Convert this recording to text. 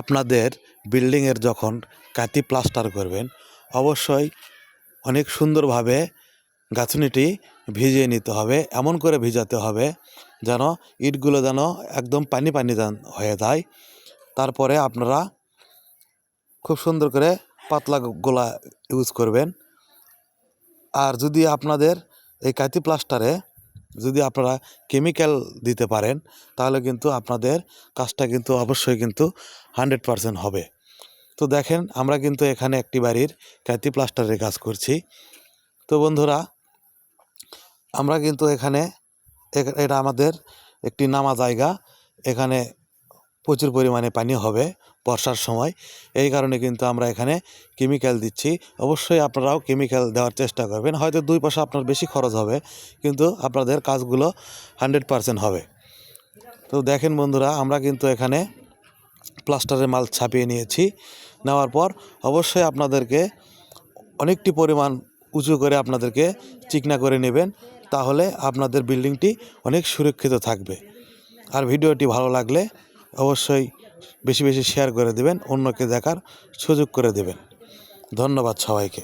আপনাদের বিল্ডিংয়ের যখন কাতি প্লাস্টার করবেন, অবশ্যই অনেক সুন্দরভাবে গাঁথনিটি ভিজিয়ে নিতে হবে, এমন করে ভিজাতে হবে যেন ইটগুলো যেন একদম পানি পানি হয়ে যায়। তারপরে আপনারা খুব সুন্দর করে পাতলা গোলা ইউজ করবেন। আর যদি আপনাদের এই কাতি প্লাস্টারে যদি আপনারা কেমিক্যাল দিতে পারেন, তাহলে কিন্তু আপনাদের কাজটা কিন্তু অবশ্যই কিন্তু হান্ড্রেড পারসেন্ট হবে। তো দেখেন, আমরা কিন্তু এখানে একটি বাড়ির ক্যাতি প্লাস্টারের কাজ করছি। তো বন্ধুরা, আমরা কিন্তু এখানে এটা আমাদের একটি নামা জায়গা। এখানে প্রচুর পরিমাণে পানি হবে বর্ষার সময়। এই কারণে কিন্তু আমরা এখানে কেমিক্যাল দিচ্ছি। অবশ্যই আপনারাও কেমিক্যাল দেওয়ার চেষ্টা করবেন। হয়তো দুই পয়সা আপনার বেশি খরচ হবে, কিন্তু আপনাদের কাজগুলো হান্ড্রেড পারসেন্ট হবে। তো দেখেন বন্ধুরা, আমরা কিন্তু এখানে প্লাস্টারের মাল ছাপিয়ে নিয়েছি। নেওয়ার পর অবশ্যই আপনাদেরকে অনেকটি পরিমাণ উঁচু করে আপনাদেরকে চিকনা করে নেবেন, তাহলে আপনাদের বিল্ডিংটি অনেক সুরক্ষিত থাকবে। আর ভিডিওটি ভালো লাগলে অবশ্যই বেশি বেশি শেয়ার করে দেবেন অন্যকে দেখার সুযোগ করে দেবেন। ধন্যবাদ সবাইকে।